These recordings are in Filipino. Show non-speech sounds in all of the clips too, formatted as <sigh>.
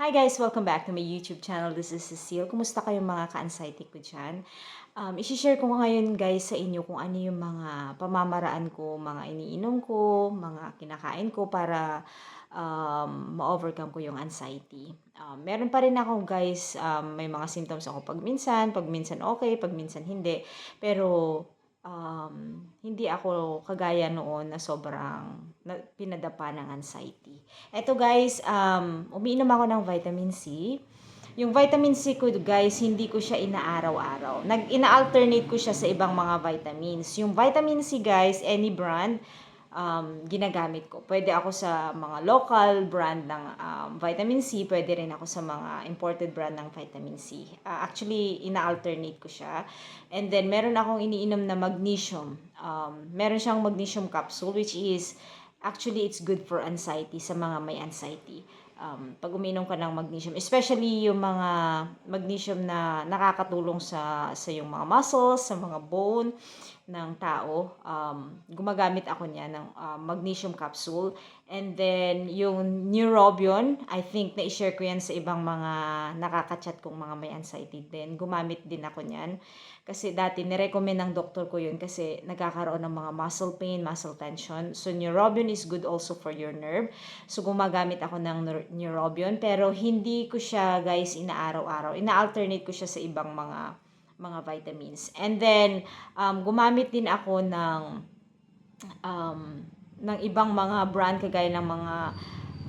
Hi guys! Welcome back to my YouTube channel. This is Cecile. Kumusta kayong mga ka-anxiety ko dyan? Um, isi-share ko ngayon guys sa inyo kung ano yung mga pamamaraan ko, mga iniinom ko, mga kinakain ko para um, ma-overcome ko yung anxiety. Um, meron pa rin ako guys, um, may mga symptoms ako pag minsan, pag minsan okay, pag minsan hindi. Pero um, hindi ako kagaya noon na sobrang na, pinadapa ng anxiety. Eto guys, um, umiinom ako ng vitamin C. Yung vitamin C ko guys, hindi ko siya inaaraw-araw. Nag ina-alternate ko siya sa ibang mga vitamins. Yung vitamin C guys, any brand, um, ginagamit ko. Pwede ako sa mga local brand ng um, vitamin C, pwede rin ako sa mga imported brand ng vitamin C. Uh, actually, ina-alternate ko siya. And then, meron akong iniinom na magnesium. Um, meron siyang magnesium capsule, which is, actually, it's good for anxiety sa mga may anxiety um, pag uminom ka ng magnesium, especially yung mga magnesium na nakakatulong sa sa yung mga muscles, sa mga bone ng tao, um, gumagamit ako niya ng uh, magnesium capsule. And then, yung Neurobion, I think na-share ko yan sa ibang mga nakaka-chat kong mga may anxiety din. Gumamit din ako niyan. Kasi dati, nirecommend ng doktor ko yun kasi nagkakaroon ng mga muscle pain, muscle tension. So, Neurobion is good also for your nerve. So, gumagamit ako ng Neurobion. Pero, hindi ko siya, guys, inaaraw-araw. Ina-alternate ko siya sa ibang mga mga vitamins. And then, um, gumamit din ako ng um, ng ibang mga brand kagaya ng mga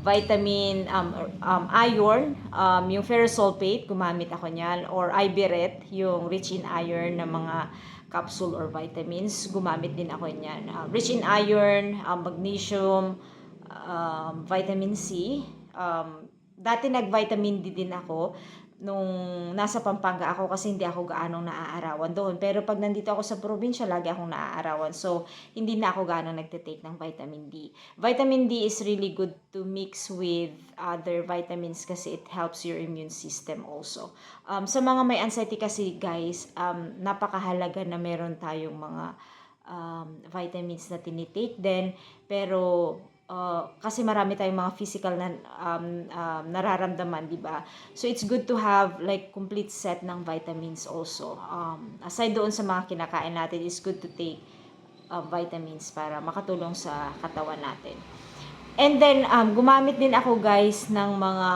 vitamin um, um, iron, um, yung ferrous sulfate, gumamit ako niyan, or Iberet, yung rich in iron na mga capsule or vitamins, gumamit din ako niyan. Uh, rich in iron, um, magnesium, um, vitamin C, um, dati nag-vitamin D din ako nung nasa Pampanga ako kasi hindi ako gaano naaarawan doon. Pero pag nandito ako sa probinsya, lagi akong naaarawan. So, hindi na ako gaano nagte-take ng vitamin D. Vitamin D is really good to mix with other vitamins kasi it helps your immune system also. Um, sa mga may anxiety kasi guys, um, napakahalaga na meron tayong mga um, vitamins na tinitake din. Pero uh, kasi marami tayong mga physical na um, um, nararamdaman, di ba? So, it's good to have like complete set ng vitamins also. Um, aside doon sa mga kinakain natin, it's good to take uh, vitamins para makatulong sa katawan natin. And then, um, gumamit din ako guys ng mga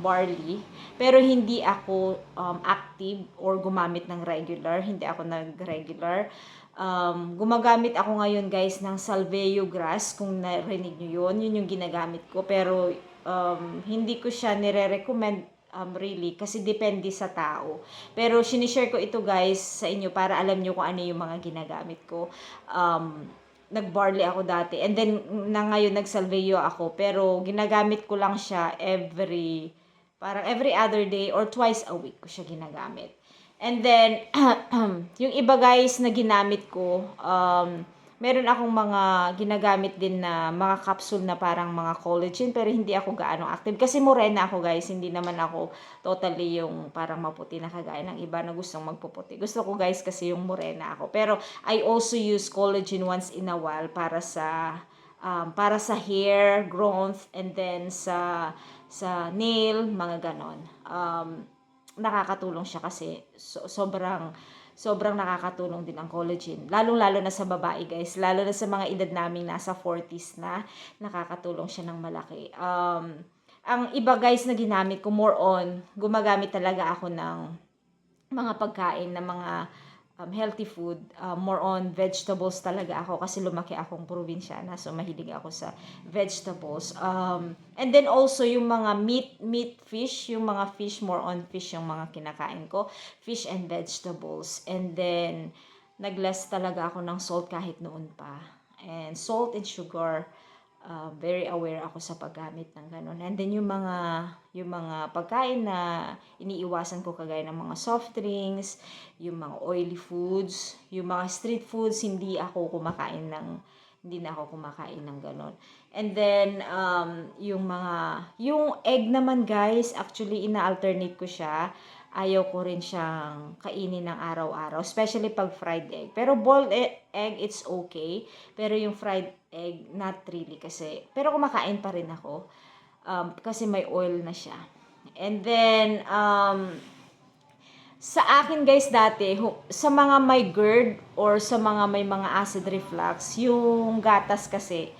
barley. Pero hindi ako um, active or gumamit ng regular. Hindi ako nag-regular. Um, gumagamit ako ngayon guys ng salveo grass. Kung narinig nyo yun, yun yung ginagamit ko. Pero um, hindi ko siya nire-recommend um, really kasi depende sa tao. Pero sinishare ko ito guys sa inyo para alam nyo kung ano yung mga ginagamit ko. Um, nag-barley ako dati. And then, na ngayon, nag-salveo ako. Pero, ginagamit ko lang siya every, parang every other day or twice a week ko siya ginagamit. And then, <clears throat> yung iba guys na ginamit ko, um, meron akong mga ginagamit din na mga capsule na parang mga collagen pero hindi ako gaano active. Kasi morena ako guys, hindi naman ako totally yung parang maputi na kagaya ng iba na gustong magpuputi. Gusto ko guys kasi yung morena ako. Pero I also use collagen once in a while para sa um, para sa hair growth and then sa sa nail, mga ganon. Um, nakakatulong siya kasi so, sobrang sobrang nakakatulong din ang collagen. Lalong-lalo na sa babae, guys. Lalo na sa mga edad naming nasa 40s na, nakakatulong siya ng malaki. Um, ang iba, guys, na ginamit ko, more on, gumagamit talaga ako ng mga pagkain na mga um, healthy food, uh, more on vegetables talaga ako kasi lumaki akong probinsyana so mahilig ako sa vegetables. Um, and then also yung mga meat, meat fish, yung mga fish, more on fish yung mga kinakain ko. Fish and vegetables. And then, nagless talaga ako ng salt kahit noon pa. And salt and sugar, uh, very aware ako sa paggamit ng ganun. And then yung mga yung mga pagkain na iniiwasan ko kagaya ng mga soft drinks, yung mga oily foods, yung mga street foods, hindi ako kumakain ng hindi na ako kumakain ng ganun. And then, um, yung mga, yung egg naman guys, actually ina-alternate ko siya ayaw ko rin siyang kainin ng araw-araw, especially pag fried egg. Pero boiled e-, egg, it's okay. Pero yung fried egg, not really kasi. Pero kumakain pa rin ako um, kasi may oil na siya. And then, um, sa akin guys dati, sa mga may GERD or sa mga may mga acid reflux, yung gatas kasi,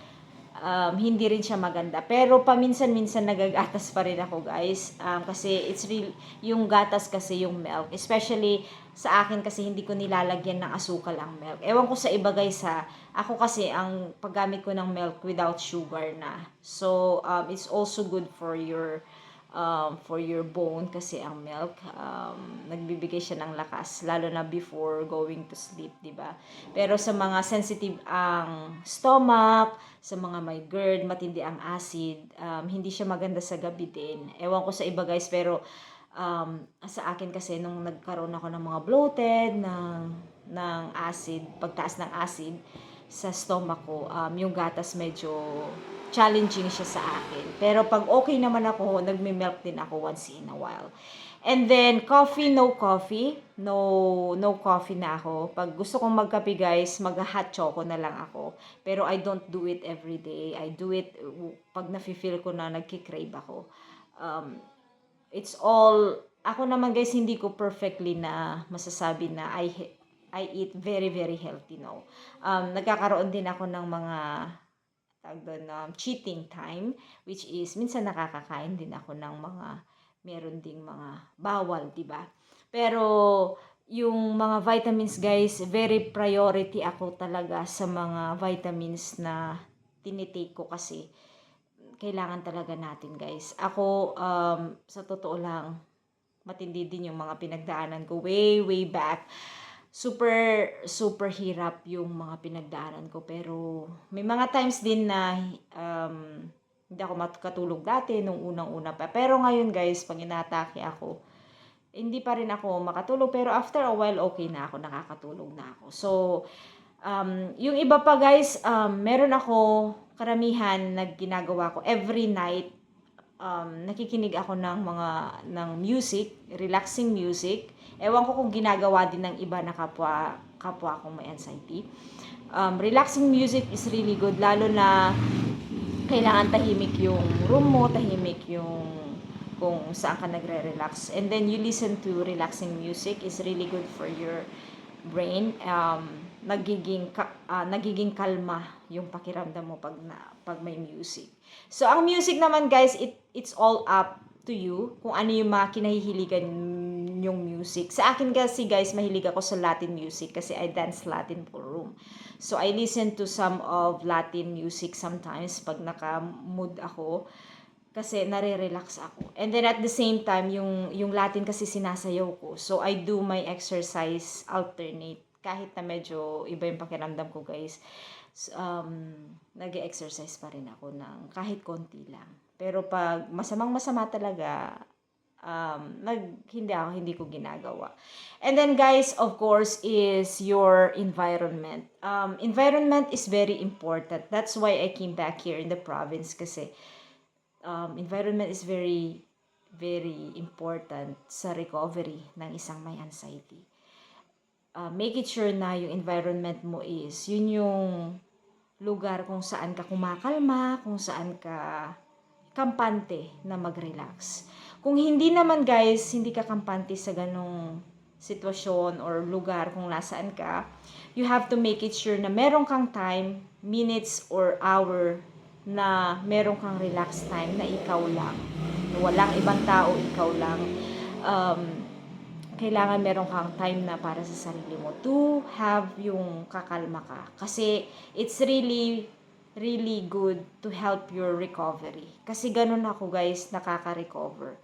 um, hindi rin siya maganda. Pero paminsan-minsan nagagatas pa rin ako guys. Um, kasi it's real, yung gatas kasi yung milk. Especially sa akin kasi hindi ko nilalagyan ng asukal ang milk. Ewan ko sa iba guys ha. Ako kasi ang paggamit ko ng milk without sugar na. So, um, it's also good for your um, for your bone kasi ang milk um, nagbibigay siya ng lakas lalo na before going to sleep, 'di ba? Pero sa mga sensitive ang stomach, sa mga may GERD, matindi ang acid, um, hindi siya maganda sa gabi din. Ewan ko sa iba guys, pero um, sa akin kasi nung nagkaroon ako ng mga bloated, ng, ng acid, pagtaas ng acid sa stomach ko, um, yung gatas medyo challenging siya sa akin. Pero pag okay naman ako, nagme-milk din ako once in a while. And then, coffee, no coffee. No, no coffee na ako. Pag gusto kong magkape, guys, mag-hot choco na lang ako. Pero I don't do it every day. I do it pag nafe-feel ko na nagkikrave ako. Um, it's all, ako naman guys, hindi ko perfectly na masasabi na I, I eat very, very healthy, no. Um, nagkakaroon din ako ng mga tag doon, um, cheating time, which is, minsan nakakakain din ako ng mga, meron ding mga bawal, di ba? Pero, yung mga vitamins, guys, very priority ako talaga sa mga vitamins na tinitake ko kasi kailangan talaga natin, guys. Ako, um, sa totoo lang, matindi din yung mga pinagdaanan ko way, way back super super hirap yung mga pinagdaanan ko. Pero may mga times din na um, hindi ako makatulog dati nung unang-una pa. Pero ngayon guys pag inatake ako hindi pa rin ako makatulog. Pero after a while okay na ako nakakatulog na ako. So um, yung iba pa guys um, meron ako karamihan na ginagawa ko every night. Um, nakikinig ako ng mga ng music relaxing music Ewan ko kung ginagawa din ng iba na kapwa, kapwa kong may anxiety. Um, relaxing music is really good, lalo na kailangan tahimik yung room mo, tahimik yung kung saan ka nagre-relax. And then you listen to relaxing music is really good for your brain. Um, nagiging ka, uh, nagiging kalma yung pakiramdam mo pag na, pag may music. So ang music naman guys, it it's all up to you kung ano yung mga kinahihiligan yung music. Sa akin kasi guys, mahilig ako sa Latin music kasi I dance Latin ballroom. So I listen to some of Latin music sometimes pag naka-mood ako kasi nare-relax ako. And then at the same time, yung, yung Latin kasi sinasayaw ko. So I do my exercise alternate kahit na medyo iba yung pakiramdam ko guys. Um, nag-exercise pa rin ako ng kahit konti lang. Pero pag masamang masama talaga, um, nag, hindi ako, hindi ko ginagawa. And then guys, of course, is your environment. Um, environment is very important. That's why I came back here in the province kasi um, environment is very, very important sa recovery ng isang may anxiety. Uh, make it sure na yung environment mo is, yun yung lugar kung saan ka kumakalma, kung saan ka kampante na mag-relax. Kung hindi naman guys, hindi ka kampante sa ganong sitwasyon or lugar kung nasaan ka, you have to make it sure na meron kang time, minutes or hour na meron kang relax time na ikaw lang. Walang ibang tao, ikaw lang. Um, kailangan meron kang time na para sa sarili mo to have yung kakalma ka. Kasi it's really really good to help your recovery. Kasi ganun ako guys, nakaka-recover.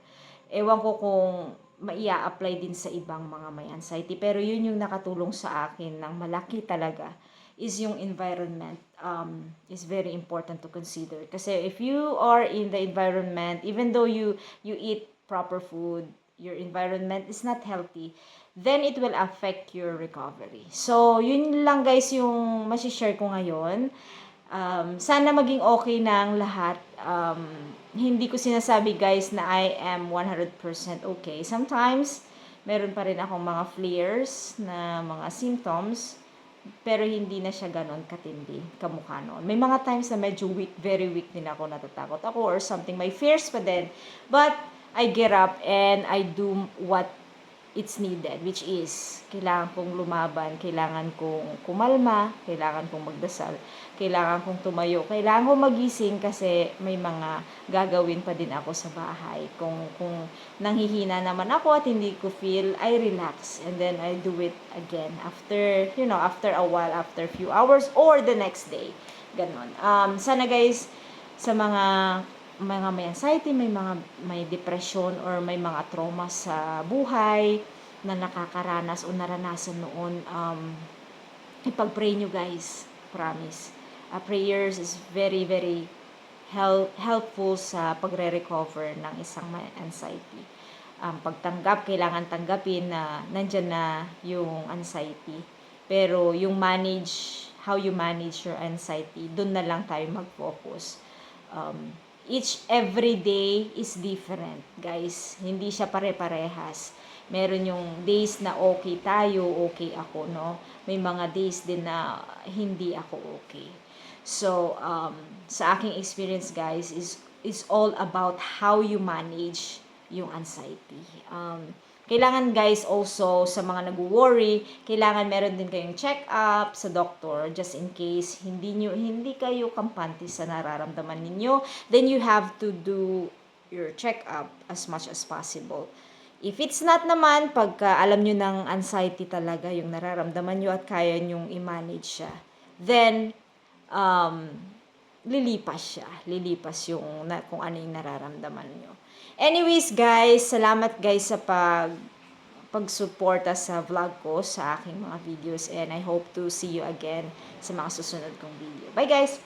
Ewan ko kung maia apply din sa ibang mga may anxiety. Pero yun yung nakatulong sa akin ng malaki talaga is yung environment um, is very important to consider. Kasi if you are in the environment, even though you you eat proper food, your environment is not healthy, then it will affect your recovery. So, yun lang guys yung masishare ko ngayon. Um, sana maging okay ang lahat. Um, hindi ko sinasabi guys na I am 100% okay. Sometimes, meron pa rin akong mga flares na mga symptoms, pero hindi na siya ganon katindi, kamukha noon. May mga times na medyo weak, very weak din ako, natatakot ako or something. May fears pa din. But, I get up and I do what it's needed, which is, kailangan kong lumaban, kailangan kong kumalma, kailangan kong magdasal, kailangan kong tumayo, kailangan kong magising kasi may mga gagawin pa din ako sa bahay. Kung, kung nanghihina naman ako at hindi ko feel, I relax and then I do it again after, you know, after a while, after a few hours or the next day. Ganon. Um, sana guys, sa mga mga may anxiety, may mga may depression or may mga trauma sa buhay na nakakaranas o naranasan noon um, ipag-pray nyo guys. Promise. Uh, prayers is very very help, helpful sa pagre-recover ng isang may anxiety. Um, pagtanggap kailangan tanggapin na nandyan na yung anxiety. Pero yung manage how you manage your anxiety doon na lang tayo mag-focus. Um, each every day is different, guys. Hindi siya pare-parehas. Meron yung days na okay tayo, okay ako, no? May mga days din na hindi ako okay. So, um, sa aking experience, guys, is is all about how you manage yung anxiety. Um, kailangan guys also sa mga nag-worry, kailangan meron din kayong check-up sa doctor just in case hindi nyo, hindi kayo kampante sa nararamdaman ninyo, then you have to do your check-up as much as possible. If it's not naman, pagka alam nyo ng anxiety talaga yung nararamdaman nyo at kaya nyong i-manage siya, then um, lilipas siya. Lilipas yung na, kung ano yung nararamdaman nyo. Anyways, guys, salamat guys sa pag pagsuporta sa vlog ko sa aking mga videos and I hope to see you again sa mga susunod kong video. Bye guys!